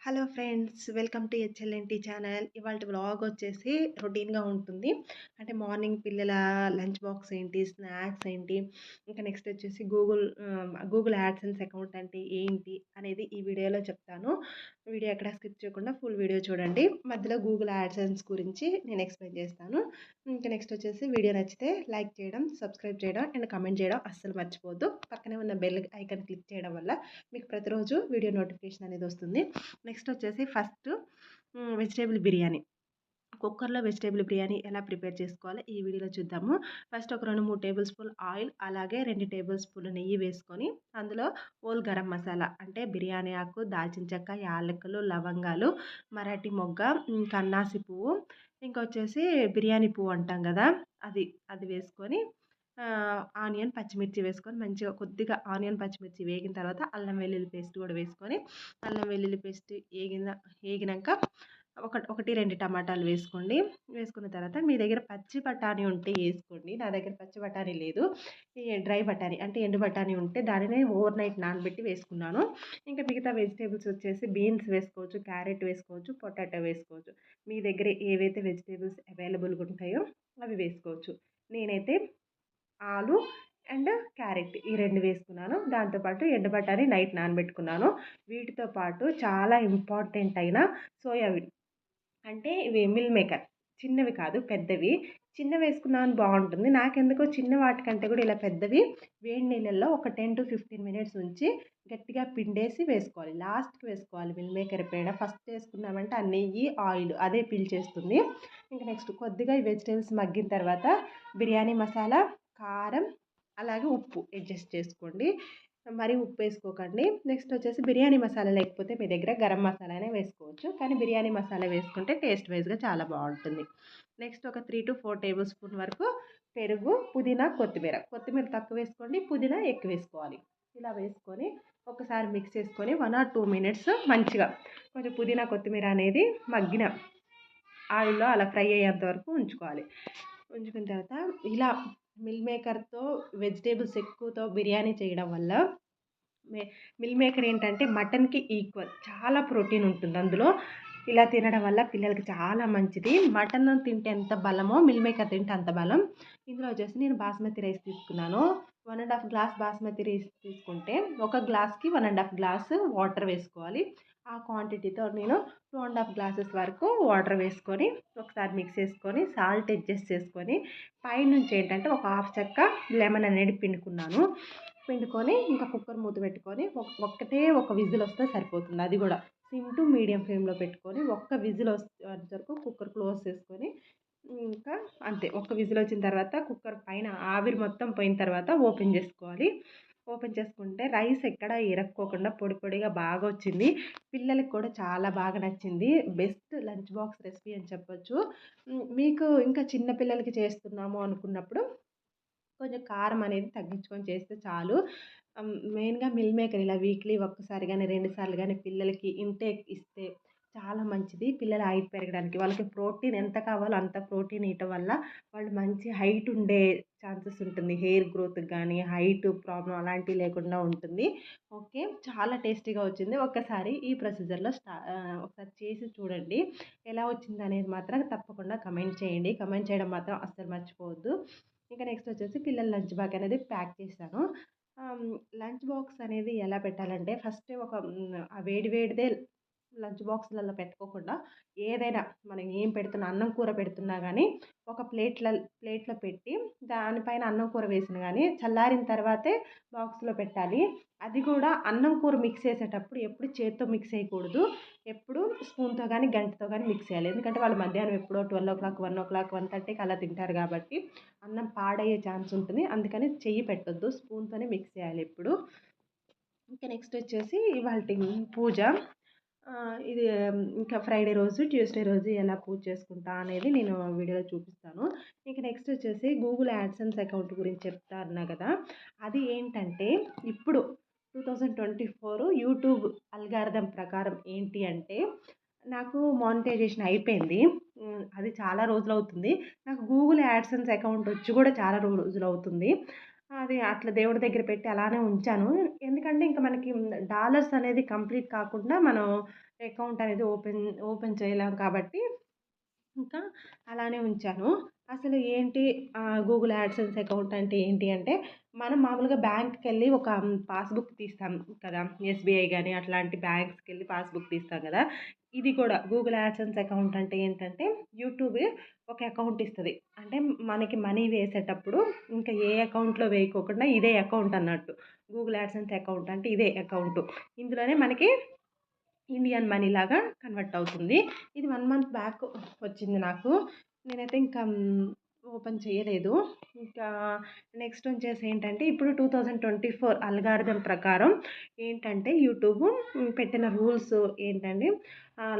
Hello friends welcome to HLNT channel. ఇవాళ vlog వచ్చేసి రొటీన్గా ఉంటుంది. అంటే మార్నింగ్ పిల్లల లంచ్ బాక్స్ ఏంటి స్నాక్స్ ఏంటి ఇంకా నెక్స్ట్ వచ్చేసి గూగుల్ గూగుల్ యాడ్సెన్స్ అకౌంట్ అంటే ఏంటి అనేది ఈ వీడియోలో చెప్తాను. వీడియో ఎక్కడ స్కిప్ చేయకుండా ఫుల్ వీడియో చూడండి. మధ్యలో గూగుల్ యాడ్సెన్స్ గురించి నేను ఎక్స్ప్లెయిన్ చేస్తాను. ఇంకా నెక్స్ట్ వచ్చేసి వీడియో నచ్చితే లైక్ చేయడం సబ్స్క్రైబ్ చేయడం అండ్ కమెంట్ చేయడం అస్సలు మర్చిపోవద్దు. పక్కనే ఉన్న బెల్ ఐకన్ క్లిక్ చేయడం వల్ల మీకు ప్రతిరోజు వీడియో నోటిఫికేషన్ అనేది వస్తుంది. నెక్స్ట్ వచ్చేసి ఫస్ట్ వెజిటేబుల్ బిర్యానీ. కుక్కర్లో వెజిటేబుల్ బిర్యానీ ఎలా ప్రిపేర్ చేసుకోవాలో ఈ వీడియోలో చూద్దాము. ఫస్ట్ ఒక రెండు మూడు టేబుల్ స్పూన్ ఆయిల్ అలాగే రెండు టేబుల్ స్పూన్లు నెయ్యి వేసుకొని అందులో ఓల్ గరం మసాలా అంటే బిర్యానీ ఆకు దాల్చిన చెక్క యాలకులు లవంగాలు మరాఠీ మొగ్గ కన్నాసి పువ్వు ఇంకా వచ్చేసి బిర్యానీ పువ్వు అంటాం కదా అది అది వేసుకొని ఆనియన్ పచ్చిమిర్చి వేసుకొని మంచిగా కొద్దిగా ఆనియన్ పచ్చిమిర్చి వేగిన తర్వాత అల్లం వెల్లుల్లి పేస్ట్ కూడా వేసుకొని అల్లం వెల్లుల్లి పేస్ట్ వేగిన వేగినాక ఒక ఒకటి రెండు టమాటాలు వేసుకోండి. వేసుకున్న తర్వాత మీ దగ్గర పచ్చి బఠానీ ఉంటే వేసుకోండి. నా దగ్గర పచ్చి బఠానీ లేదు. డ్రై బఠానీ అంటే ఎండు బఠానీ ఉంటే దానిని ఓవర్ నైట్ నానబెట్టి వేసుకున్నాను. ఇంకా మిగతా వెజిటేబుల్స్ వచ్చేసి బీన్స్ వేసుకోవచ్చు క్యారెట్ వేసుకోవచ్చు పొటాటో వేసుకోవచ్చు. మీ దగ్గర ఏవైతే వెజిటేబుల్స్ అవైలబుల్గా ఉంటాయో అవి వేసుకోవచ్చు. నేనైతే ఆలు అండ్ క్యారెట్ ఈ రెండు వేసుకున్నాను. దాంతోపాటు ఎండబట్టాని నైట్ నానబెట్టుకున్నాను. వీటితో పాటు చాలా ఇంపార్టెంట్ అయిన సోయాబీన్ అంటే ఇవి మిల్ మేకర్. చిన్నవి కాదు పెద్దవి. చిన్న వేసుకున్నాను బాగుంటుంది. నాకెందుకో చిన్న వాటికంటే కూడా ఇలా పెద్దవి. వేడి నీళ్ళల్లో ఒక టెన్ టు ఫిఫ్టీన్ మినిట్స్ ఉంచి గట్టిగా పిండేసి వేసుకోవాలి. లాస్ట్కి వేసుకోవాలి మిల్ మేకర్ ఎప్పుడైనా ఫస్ట్ వేసుకున్నామంటే ఆ నెయ్యి ఆయిల్ అదే పీల్చేస్తుంది. ఇంకా నెక్స్ట్ కొద్దిగా ఈ వెజిటేబుల్స్ మగ్గిన తర్వాత బిర్యానీ మసాలా కారం అలాగే ఉప్పు అడ్జస్ట్ చేసుకోండి. మరి ఉప్పు వేసుకోకండి నెక్స్ట్ వచ్చేసి బిర్యానీ మసాలా లేకపోతే మీ దగ్గర గరం మసాలానే వేసుకోవచ్చు. కానీ బిర్యానీ మసాలా వేసుకుంటే టేస్ట్ వైజ్గా చాలా బాగుంటుంది. నెక్స్ట్ ఒక three to four tablespoon వరకు పెరుగు పుదీనా కొత్తిమీర. కొత్తిమీర తక్కువ వేసుకోండి. పుదీనా ఎక్కువ వేసుకోవాలి. ఇలా వేసుకొని ఒకసారి మిక్స్ చేసుకొని వన్ ఆర్ టూ మినిట్స్ మంచిగా కొంచెం పుదీనా కొత్తిమీర అనేది మగ్గిన ఆయిల్లో అలా ఫ్రై అయ్యేంత వరకు ఉంచుకోవాలి. ఉంచుకున్న తర్వాత ఇలా మిల్ మేకర్తో వెజిటేబుల్స్ ఎక్కువతో బిర్యానీ చేయడం వల్ల మిల్ మేకర్ ఏంటంటే మటన్కి ఈక్వల్ చాలా ప్రోటీన్ ఉంటుంది అందులో. ఇలా తినడం వల్ల పిల్లలకి చాలా మంచిది. మటన్ తింటే ఎంత బలమో మిల్ మేకర్ తింటే అంత బలం. ఇందులో వచ్చేసి నేను బాస్మతి రైస్ తీసుకున్నాను. One and half glass basmati rice తీసుకుంటే ఒక గ్లాస్కి one and half glass water వేసుకోవాలి. ఆ క్వాంటిటీతో నేను టూ అండ్ హాఫ్ గ్లాసెస్ వరకు వాటర్ వేసుకొని ఒకసారి మిక్స్ చేసుకొని సాల్ట్ అడ్జస్ట్ చేసుకొని పైనుంచి ఏంటంటే ఒక హాఫ్ చెక్క లెమన్ అనేది పిండుకున్నాను. పిండుకొని ఇంకా కుక్కర్ మూత పెట్టుకొని ఒక్కటే ఒక విజిల్ వస్తే సరిపోతుంది. అది కూడా సిమ్ టు మీడియం ఫ్లేమ్లో పెట్టుకొని ఒక్క విజిల్ వచ్చే వరకు కుక్కర్ క్లోజ్ చేసుకొని ఇంకా అంతే. ఒక్క విజిల్ వచ్చిన తర్వాత కుక్కర్ పైన ఆవిరి మొత్తం పోయిన తర్వాత ఓపెన్ చేసుకోవాలి. ఓపెన్ చేసుకుంటే రైస్ ఎక్కడ ఇరక్కోకుండా పొడి పొడిగా బాగా వచ్చింది. పిల్లలకి కూడా చాలా బాగా నచ్చింది. బెస్ట్ లంచ్ బాక్స్ రెసిపీ అని చెప్పొచ్చు. మీకు ఇంకా చిన్న పిల్లలకి చేస్తున్నాము అనుకున్నప్పుడు కొంచెం కారం అనేది తగ్గించుకొని చేస్తే చాలు. మెయిన్గా మిల్ మేకర్ ఇలా వీక్లీ ఒక్కసారి కానీ రెండుసార్లు కానీ పిల్లలకి ఇంటేక్ ఇస్తే చాలా మంచిది. పిల్లల హైట్ పెరగడానికి. వాళ్ళకి ప్రోటీన్ ఎంత కావాలో అంత ప్రోటీన్ ఇవ్వటం వల్ల వాళ్ళు మంచి హైట్ ఉండే ఛాన్సెస్ ఉంటుంది. హెయిర్ గ్రోత్ కానీ హైట్ ప్రాబ్లం అలాంటివి లేకుండా ఉంటుంది. ఓకే? చాలా టేస్టీగా వచ్చింది. ఒక్కసారి ఈ ప్రొసీజర్లో స్టా ఒకసారి చేసి చూడండి. ఎలా వచ్చింది అనేది మాత్రం తప్పకుండా కమెంట్ చేయండి. కమెంట్ చేయడం మాత్రం అస్సలు మర్చిపోవద్దు. ఇంకా నెక్స్ట్ వచ్చేసి పిల్లల లంచ్ బ్యాగ్ అనేది ప్యాక్ చేశాను. లంచ్ బాక్స్ అనేది ఎలా పెట్టాలంటే ఫస్ట్ ఒక వేడి వేడిదే లంచ్ బాక్స్లలో పెట్టుకోకుండా ఏదైనా మనం ఏం పెడుతున్నా అన్నం కూర పెడుతున్నా కానీ ఒక ప్లేట్ల ప్లేట్లో పెట్టి దానిపైన అన్నం కూర వేసిన కానీ చల్లారిన తర్వాతే బాక్స్లో పెట్టాలి. అది కూడా అన్నం కూర మిక్స్ చేసేటప్పుడు ఎప్పుడు చేత్తో మిక్స్ చేయకూడదు. ఎప్పుడు స్పూన్తో కానీ గంటతో కానీ మిక్స్ చేయాలి. ఎందుకంటే వాళ్ళు మధ్యాహ్నం ఎప్పుడో twelve o'clock one o'clock one థర్టీకి అలా తింటారు కాబట్టి అన్నం పాడయ్యే ఛాన్స్ ఉంటుంది. అందుకని చెయ్యి పెట్టొద్దు స్పూన్తోనే మిక్స్ చేయాలి ఎప్పుడు. ఇంకా నెక్స్ట్ వచ్చేసి ఇవాళ పూజ. ఇది ఇంకా ఫ్రైడే రోజు ట్యూస్డే రోజు ఎలా పూజ చేసుకుంటా అనేది నేను వీడియోలో చూపిస్తాను. ఇంకా నెక్స్ట్ వచ్చేసి గూగుల్ యాడ్సెన్స్ అకౌంట్ గురించి చెప్తా అన్నా కదా అది ఏంటంటే ఇప్పుడు two thousand twenty four YouTube algorithm ప్రకారం ఏంటి అంటే నాకు మానిటైజేషన్ అయిపోయింది. అది చాలా రోజులు అవుతుంది. నాకు గూగుల్ యాడ్సెన్స్ అకౌంట్ వచ్చి కూడా చాలా రోజులు అవుతుంది. అది అట్లా దేవుడి దగ్గర పెట్టి అలానే ఉంచాను. ఎందుకంటే ఇంకా మనకి డాలర్స్ అనేది కంప్లీట్ కాకుండా మనం అకౌంట్ అనేది ఓపెన్ ఓపెన్ చేయలేం కాబట్టి ఇంకా అలానే ఉంచాను. అసలు ఏంటి? గూగుల్ యాడ్సెన్స్ అకౌంట్ అంటే ఏంటి అంటే మనం మామూలుగా బ్యాంక్కి వెళ్ళి ఒక పాస్బుక్ తీస్తాం కదా ఎస్బీఐ కానీ అట్లాంటి బ్యాంక్స్కి వెళ్ళి పాస్బుక్ తీస్తాం కదా ఇది కూడా గూగుల్ యాడ్సెన్స్ అకౌంట్ అంటే ఏంటంటే యూట్యూబ్ ఒక అకౌంట్ ఇస్తుంది. అంటే మనకి మనీ వేసేటప్పుడు ఇంకా ఏ అకౌంట్లో వేయకోకుండా ఇదే అకౌంట్ అన్నట్టు గూగుల్ యాడ్సెన్స్ అకౌంట్ అంటే ఇదే అకౌంట్. ఇందులోనే మనకి ఇండియన్ మనీ లాగా కన్వర్ట్ అవుతుంది. ఇది వన్ మంత్ బ్యాక్ వచ్చింది నాకు. నేనైతే ఇంకా ఓపెన్ చేయలేదు. ఇంకా నెక్స్ట్ వచ్చేసి ఏంటంటే ఇప్పుడు two thousand twenty four algorithm ప్రకారం ఏంటంటే యూట్యూబ్ పెట్టిన రూల్స్ ఏంటంటే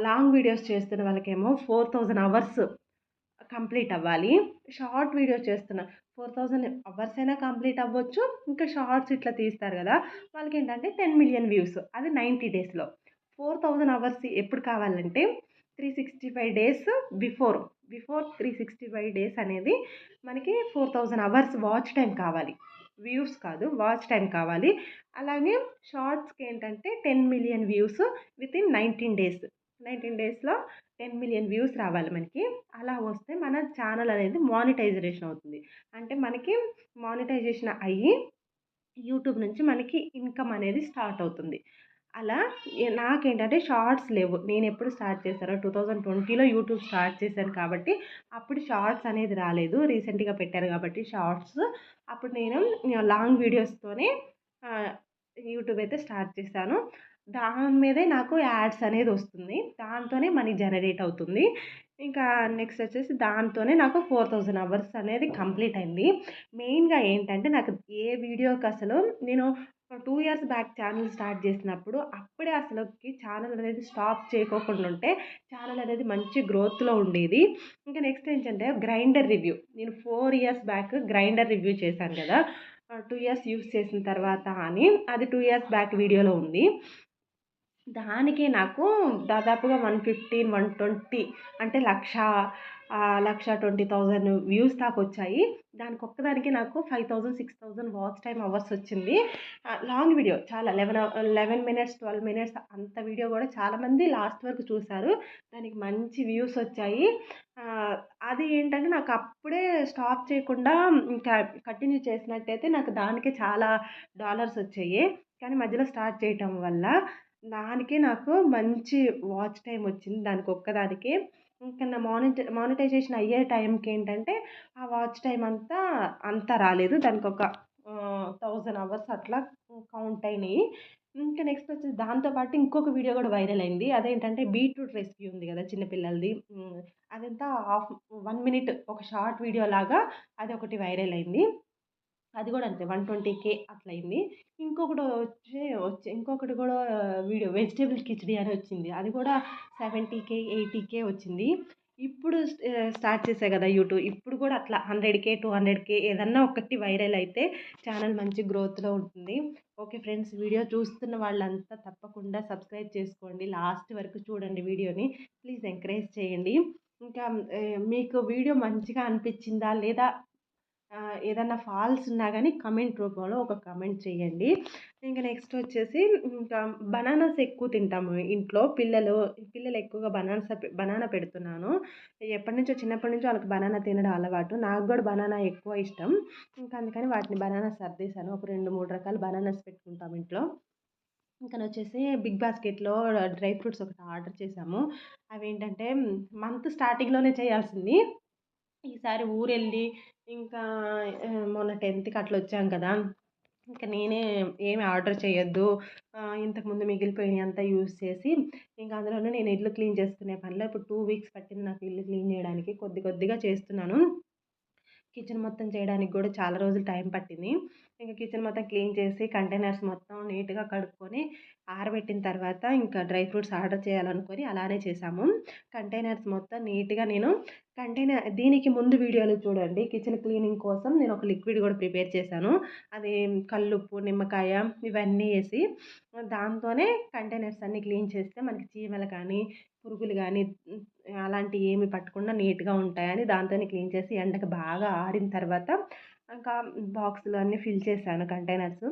లాంగ్ వీడియోస్ చేస్తున్న వాళ్ళకేమో ఫోర్ థౌజండ్ అవర్స్ కంప్లీట్ అవ్వాలి. షార్ట్ వీడియోస్ చేస్తున్న ఫోర్ థౌజండ్ అవర్స్ అయినా కంప్లీట్ అవ్వచ్చు. ఇంకా షార్ట్స్ ఇట్లా తీస్తారు కదా వాళ్ళకి ఏంటంటే టెన్ మిలియన్ వ్యూస్. అది నైంటీ డేస్లో. ఫోర్ థౌజండ్ అవర్స్ ఎప్పుడు కావాలంటే three sixty five days before before three sixty five days అనేది మనకి four thousand hours watch time కావాలి. వ్యూస్ కాదు వాచ్ టైం కావాలి. అలాగే షార్ట్స్కి ఏంటంటే ten million views within nineteen days. Nineteen డేస్లో టెన్ మిలియన్ వ్యూస్ రావాలి మనకి. అలా వస్తే మన ఛానల్ అనేది మానిటైజేషన్ అవుతుంది. అంటే మనకి మానిటైజేషన్ అయ్యి యూట్యూబ్ నుంచి మనకి ఇన్కమ్ అనేది స్టార్ట్ అవుతుంది. అలా నాకేంటంటే షార్ట్స్ లేవు. నేను ఎప్పుడు స్టార్ట్ చేశానో టూ థౌజండ్ ట్వంటీలో యూట్యూబ్ స్టార్ట్ చేశాను కాబట్టి అప్పుడు షార్ట్స్ అనేది రాలేదు. రీసెంట్గా పెట్టారు కాబట్టి షార్ట్స్. అప్పుడు నేను లాంగ్ వీడియోస్తోనే యూట్యూబ్ అయితే స్టార్ట్ చేశాను. దాని మీదే నాకు యాడ్స్ అనేది వస్తుంది. దాంతోనే మనీ జనరేట్ అవుతుంది. ఇంకా నెక్స్ట్ వచ్చేసి దాంతోనే నాకు ఫోర్ థౌజండ్ అవర్స్ అనేది కంప్లీట్ అయింది. మెయిన్గా ఏంటంటే నాకు ఏ వీడియోకి అసలు నేను two years back channel start చేసినప్పుడు అప్పుడే అసలుకి ఛానల్ అనేది స్టాప్ చేయకోకుండా ఉంటే ఛానల్ అనేది మంచి గ్రోత్లో ఉండేది. ఇంకా నెక్స్ట్ ఏంటంటే గ్రైండర్ రివ్యూ. నేను four years back grinder review చేశాను కదా. టూ ఇయర్స్ యూస్ చేసిన తర్వాత అని అది టూ ఇయర్స్ బ్యాక్ వీడియోలో ఉంది. దానికి నాకు దాదాపుగా వన్ ఫిఫ్టీన్ వన్ ట్వంటీ అంటే lakh lakh twenty thousand views దాకా వచ్చాయి. దానికి ఒక్కదానికి నాకు five thousand six thousand watch time hours వచ్చింది. లాంగ్ వీడియో చాలా eleven eleven minutes twelve minutes అంత వీడియో కూడా చాలామంది లాస్ట్ వరకు చూశారు. దానికి మంచి వ్యూస్ వచ్చాయి. అది ఏంటంటే నాకు అప్పుడే స్టాప్ చేయకుండా ఇంకా కంటిన్యూ చేసినట్టయితే నాకు దానికి చాలా డాలర్స్ వచ్చాయి. కానీ మధ్యలో స్టార్ట్ చేయటం వల్ల దానికే నాకు మంచి వాచ్ టైం వచ్చింది. దానికి ఒక్కదానికి. ఇంకా నా మానిట మానిటైజేషన్ అయ్యే టైంకి ఏంటంటే ఆ వాచ్ టైం అంతా అంత రాలేదు. దానికి ఒక థౌజండ్ అవర్స్ అట్లా కౌంట్ అయినాయి ఇంకా నెక్స్ట్ వచ్చేసి దాంతోపాటు ఇంకొక వీడియో కూడా వైరల్ అయింది అదేంటంటే బీట్రూట్ రెసిపీ ఉంది కదా చిన్నపిల్లలది అదంతా హాఫ్ వన్ మినిట్ ఒక షార్ట్ వీడియో లాగా అది ఒకటి వైరల్ అయింది అది కూడా అంతే. వన్ ట్వంటీ కే అట్లా అయింది ఇంకొకటి వచ్చి వచ్చి ఇంకొకటి కూడా వీడియో వెజిటేబుల్ కిచడీ అని వచ్చింది. అది కూడా సెవెంటీ కే ఎయిటీ కే వచ్చింది. ఇప్పుడు స్టార్ట్ చేసా కదా యూట్యూబ్. ఇప్పుడు కూడా అట్లా hundred K two hundred K ఏదన్నా ఒకటి వైరల్ అయితే ఛానల్ మంచి గ్రోత్లో ఉంటుంది. ఓకే ఫ్రెండ్స్ వీడియో చూస్తున్న వాళ్ళంతా తప్పకుండా సబ్స్క్రైబ్ చేసుకోండి. లాస్ట్ వరకు చూడండి వీడియోని. ప్లీజ్ ఎంకరేజ్ చేయండి. ఇంకా మీకు వీడియో మంచిగా అనిపించిందా లేదా ఏదన్నా ఫాల్స్ ఉన్నా కానీ కమెంట్ రూపంలో ఒక కమెంట్ చేయండి. ఇంకా నెక్స్ట్ వచ్చేసి ఇంకా బనానాస్ ఎక్కువ తింటాము ఇంట్లో. పిల్లలు పిల్లలు ఎక్కువగా బనానాస్ బనానా పెడుతున్నాను. ఎప్పటి నుంచో చిన్నప్పటి నుంచో వాళ్ళకి బనానా తినడం అలవాటు. నాకు కూడా బనానా ఎక్కువ ఇష్టం. ఇంకా అందుకని వాటిని బనానా సర్దేశాను. ఒక రెండు మూడు రకాల బనానాస్ పెట్టుకుంటాం ఇంట్లో. ఇంకా వచ్చేసి బిగ్ బాస్కెట్లో డ్రై ఫ్రూట్స్ ఒకటి ఆర్డర్ చేసాము అవి ఏంటంటే మంత్ స్టార్టింగ్లోనే చేయాల్సింది. ఈసారి ఊరెళ్ళి ఇంకా మొన్న టెన్త్కి అట్లా వచ్చాం కదా. ఇంకా నేనే ఏమి ఆర్డర్ చేయొద్దు. ఇంతకుముందు మిగిలిపోయినవి అంతా యూజ్ చేసి ఇంకా అందులోనే నేను ఇల్లు క్లీన్ చేసుకునే పనిలో ఇప్పుడు టూ వీక్స్ పట్టింది నాకు ఇల్లు క్లీన్ చేయడానికి. కొద్ది కొద్దిగా చేస్తున్నాను. కిచెన్ మొత్తం చేయడానికి కూడా చాలా రోజులు టైం పట్టింది. ఇంకా కిచెన్ మొత్తం క్లీన్ చేసి కంటైనర్స్ మొత్తం నీట్గా కడుక్కొని ఆరబెట్టిన తర్వాత ఇంకా డ్రై ఫ్రూట్స్ ఆర్డర్ చేయాలనుకొని అలానే చేసాము కంటైనర్స్ మొత్తం నీట్గా నేను కంటైనర్ దీనికి ముందు వీడియోలు చూడండి. కిచెన్ క్లీనింగ్ కోసం నేను ఒక లిక్విడ్ కూడా ప్రిపేర్ చేశాను. అది కల్లుప్పు నిమ్మకాయ ఇవన్నీ వేసి దాంతోనే కంటైనర్స్ అన్నీ క్లీన్ చేస్తే మనకి చీమలు కానీ పురుగులు కానీ అలాంటివి ఏమి పట్టకుండా నీట్గా ఉంటాయని దాంతోనే క్లీన్ చేసి ఎండకు బాగా ఆరిన తర్వాత ఇంకా బాక్సులు అన్నీ ఫిల్ చేశాను కంటైనర్స్.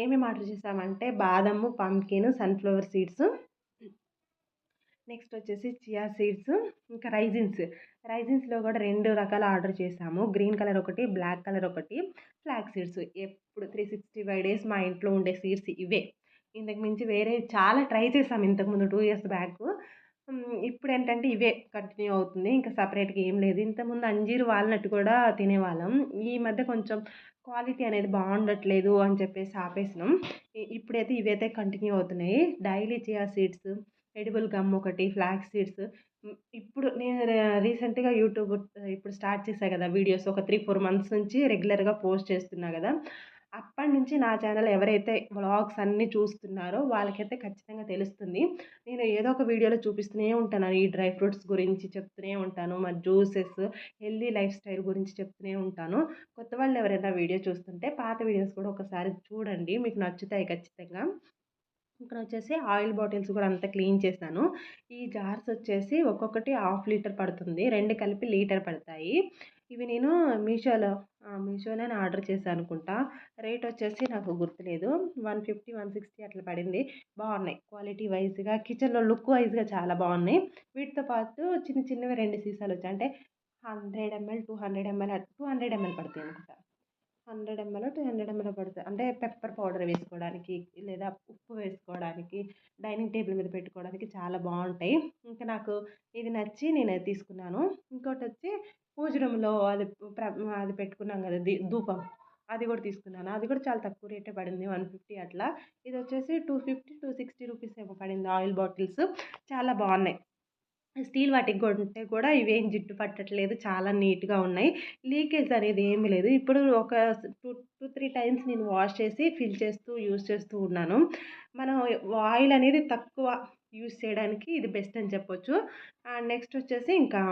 ఏమేమి ఆర్డర్ చేసామంటే బాదము పంకిన్ సన్ఫ్లవర్ సీడ్స్ నెక్స్ట్ వచ్చేసి చియా సీడ్స్ ఇంకా రైజిన్స్. రైజిన్స్లో కూడా రెండు రకాల ఆర్డర్ చేసాము గ్రీన్ కలర్ ఒకటి బ్లాక్ కలర్ ఒకటి. Flax seeds. ఎప్పుడు త్రీ సిక్స్టీ ఫైవ్ డేస్ మా ఇంట్లో ఉండే సీడ్స్ ఇవే. ఇంతకు మించి వేరే చాలా ట్రై చేసాం ఇంతకుముందు టూ ఇయర్స్ బ్యాక్. ఇప్పుడు ఏంటంటే ఇవే కంటిన్యూ అవుతుంది. ఇంకా సపరేట్గా ఏం లేదు. ఇంతకుముందు అంజీరు వాల్నట్ కూడా తినేవాళ్ళం. ఈ మధ్య కొంచెం క్వాలిటీ అనేది బాగుండట్లేదు అని చెప్పేసి ఆపేసినాం. ఇప్పుడైతే ఇవైతే కంటిన్యూ అవుతున్నాయి. Daily chia seeds edible gum ఒకటి ఫ్లాక్స్ సీడ్స్. ఇప్పుడు నేను రీసెంట్గా యూట్యూబ్ ఇప్పుడు స్టార్ట్ చేశాను కదా వీడియోస్ ఒక త్రీ ఫోర్ మంత్స్ నుంచి రెగ్యులర్గా పోస్ట్ చేస్తున్నా కదా. అప్పటి నుంచి నా ఛానల్ ఎవరైతే వ్లాగ్స్ అన్నీ చూస్తున్నారో వాళ్ళకైతే ఖచ్చితంగా తెలుస్తుంది. నేను ఏదో ఒక వీడియోలో చూపిస్తూనే ఉంటాను. ఈ డ్రై ఫ్రూట్స్ గురించి చెప్తూనే ఉంటాను. మరి జ్యూసెస్ హెల్దీ లైఫ్ స్టైల్ గురించి చెప్తూనే ఉంటాను. కొత్త వాళ్ళు ఎవరైనా వీడియో చూస్తుంటే పాత వీడియోస్ కూడా ఒకసారి చూడండి. మీకు నచ్చుతాయి ఖచ్చితంగా. ఇక్కడ వచ్చేసి ఆయిల్ బాటిల్స్ కూడా అంతా క్లీన్ చేశాను. ఈ జార్స్ వచ్చేసి ఒక్కొక్కటి హాఫ్ లీటర్ పడుతుంది. రెండు కలిపి లీటర్ పడతాయి. ఇవి నేను మీషోలో మీషోలోనే ఆర్డర్ చేశాను అనుకుంటా. రేట్ వచ్చేసి నాకు గుర్తులేదు. వన్ ఫిఫ్టీ వన్ సిక్స్టీ అట్లా పడింది. బాగున్నాయి. క్వాలిటీ వైజ్గా కిచెన్లో లుక్ వైజ్గా చాలా బాగున్నాయి. వీటితో పాటు చిన్న చిన్నవి రెండు సీసాలు వచ్చాయి. అంటే hundred ML two hundred ML two hundred ML పడతాయి అనుకుంటా. Hundred ML two hundred ML పడుతుంది. అంటే పెప్పర్ పౌడర్ వేసుకోవడానికి లేదా ఉప్పు వేసుకోవడానికి డైనింగ్ టేబుల్ మీద పెట్టుకోవడానికి చాలా బాగుంటాయి. ఇంకా నాకు ఇది నచ్చి నేను తీసుకున్నాను. ఇంకోటి వచ్చి పూజ రూమ్లో అది అది పెట్టుకున్నాం కదా దీ ధూపం. అది కూడా తీసుకున్నాను. అది కూడా చాలా తక్కువ రేటే పడింది వన్ ఫిఫ్టీ అట్లా. ఇది వచ్చేసి two fifty two sixty rupees ఏమో పడింది ఆయిల్ బాటిల్స్. చాలా బాగున్నాయి. స్టీల్ వాటికి కొంటే కూడా ఇవేం జిడ్డు పట్టట్లేదు చాలా నీట్గా ఉన్నాయి. లీకేజ్ అనేది ఏమీ లేదు. ఇప్పుడు ఒక టూ టూ త్రీ టైమ్స్ నేను వాష్ చేసి ఫిల్ చేస్తూ యూస్ చేస్తూ ఉన్నాను. మనం ఆయిల్ అనేది తక్కువ యూస్ చేయడానికి ఇది బెస్ట్ అని చెప్పొచ్చు. అండ్ నెక్స్ట్ వచ్చేసి ఇంకా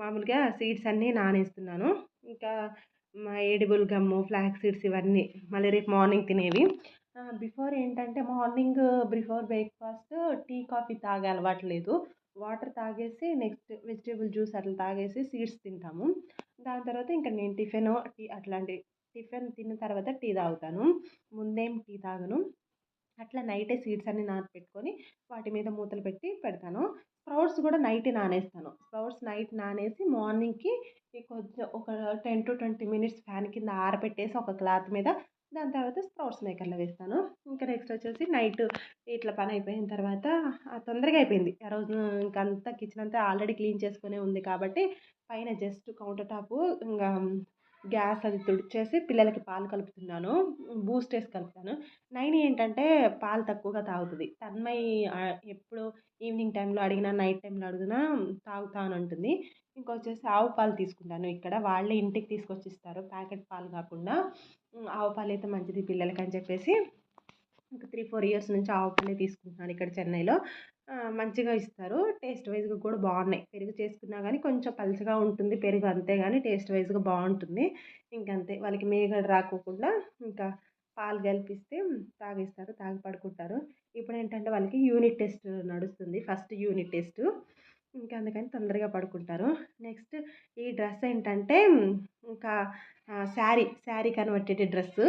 మామూలుగా సీడ్స్ అన్నీ నానేస్తున్నాను. ఇంకా మా ఏడిబుల్ గమ్ము ఫ్లాక్ సీడ్స్ ఇవన్నీ మళ్ళీ రేపు మార్నింగ్ తినేవి. బిఫోర్ ఏంటంటే morning before breakfast tea coffee తాగే అలవాటు లేదు. వాటర్ తాగేసి నెక్స్ట్ వెజిటేబుల్ జ్యూస్ అట్లా తాగేసి సీడ్స్ తింటాము. దాని తర్వాత ఇంకా నేను టిఫిన్ టీ అట్లాంటి టిఫిన్ తిన్న తర్వాత టీ తాగుతాను. ముందేం టీ తాగను. అట్లా నైటే సీడ్స్ అన్ని నానబెట్టుకొని వాటి మీద మూతలు పెట్టి పెడతాను. స్ప్రౌట్స్ కూడా నైట్ నానేస్తాను. స్ప్రౌట్స్ నైట్ నానేసి మార్నింగ్కి కొంచెం ఒక ten to twenty minutes fan కింద ఆరబెట్టేసి ఒక క్లాత్ మీద దాని తర్వాత స్ప్రౌట్స్ మేకర్లో వేస్తాను. ఇంకా నెక్స్ట్ వచ్చేసి నైట్ ఇట్లా పని అయిపోయిన తర్వాత తొందరగా అయిపోయింది. ఆ రోజు ఇంకంతా కిచెన్ అంతా ఆల్రెడీ క్లీన్ చేసుకునే ఉంది కాబట్టి పైన జస్ట్ కౌంటర్ టాపు ఇంకా గ్యాస్ అది తుడిచేసి పిల్లలకి పాలు కలుపుతున్నాను బూస్ట్ వేసి కలుపుతాను. నైన్ ఏంటంటే పాలు తక్కువగా తాగుతుంది. తన్మై ఎప్పుడు ఈవినింగ్ టైంలో అడిగినా నైట్ టైంలో అడిగినా తాగుతాను అంటుంది. ఇంకొచ్చేసి ఆవు పాలు తీసుకుంటాను ఇక్కడ. వాళ్ళే ఇంటికి తీసుకొచ్చి ఇస్తారు. ప్యాకెట్ పాలు కాకుండా ఆవు పాలు అయితే మంచిది పిల్లలకి అని చెప్పేసి ఇంకా త్రీ ఫోర్ ఇయర్స్ నుంచి ఆవు పాలే తీసుకుంటున్నాను ఇక్కడ చెన్నైలో. మంచిగా ఇస్తారు. టేస్ట్ వైజ్గా కూడా బాగున్నాయి. పెరుగు చేసుకున్నా కానీ కొంచెం పలుచగా ఉంటుంది. పెరుగు అంతే కానీ టేస్ట్ వైజ్గా బాగుంటుంది. ఇంకంతే. వాళ్ళకి మేగడ రాకోకుండా ఇంకా పాలు కల్పిస్తే తాగిస్తారు తాగి పడుకుంటారు ఇప్పుడు ఏంటంటే వాళ్ళకి యూనిట్ టెస్ట్ నడుస్తుంది. First unit test. ఇంకా అందుకని తొందరగా పడుకుంటారు. నెక్స్ట్ ఈ డ్రెస్ ఏంటంటే ఇంకా శారీ శారీ కన్వర్టెడ్ డ్రెస్సు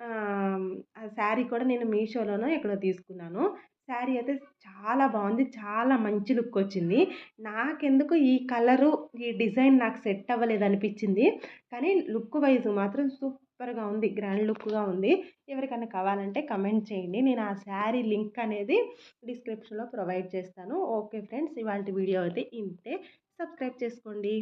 ఆ శారీ కూడా నేను మీషోలోనో ఎక్కడో తీసుకున్నాను. శారీ అయితే చాలా బాగుంది. చాలా మంచి లుక్ వచ్చింది. నాకెందుకు ఈ కలరు ఈ డిజైన్ నాకు సెట్ అవ్వలేదు అనిపించింది. కానీ లుక్ వైజ్ మాత్రం సూపర్గా ఉంది. గ్రాండ్ లుక్గా ఉంది. ఎవరికైనా కావాలంటే కమెంట్ చేయండి. నేను ఆ శారీ లింక్ అనేది డిస్క్రిప్షన్లో ప్రొవైడ్ చేస్తాను. ఓకే ఫ్రెండ్స్ ఇవాళ వీడియో అయితే ఇంతే. సబ్స్క్రైబ్ చేసుకోండి.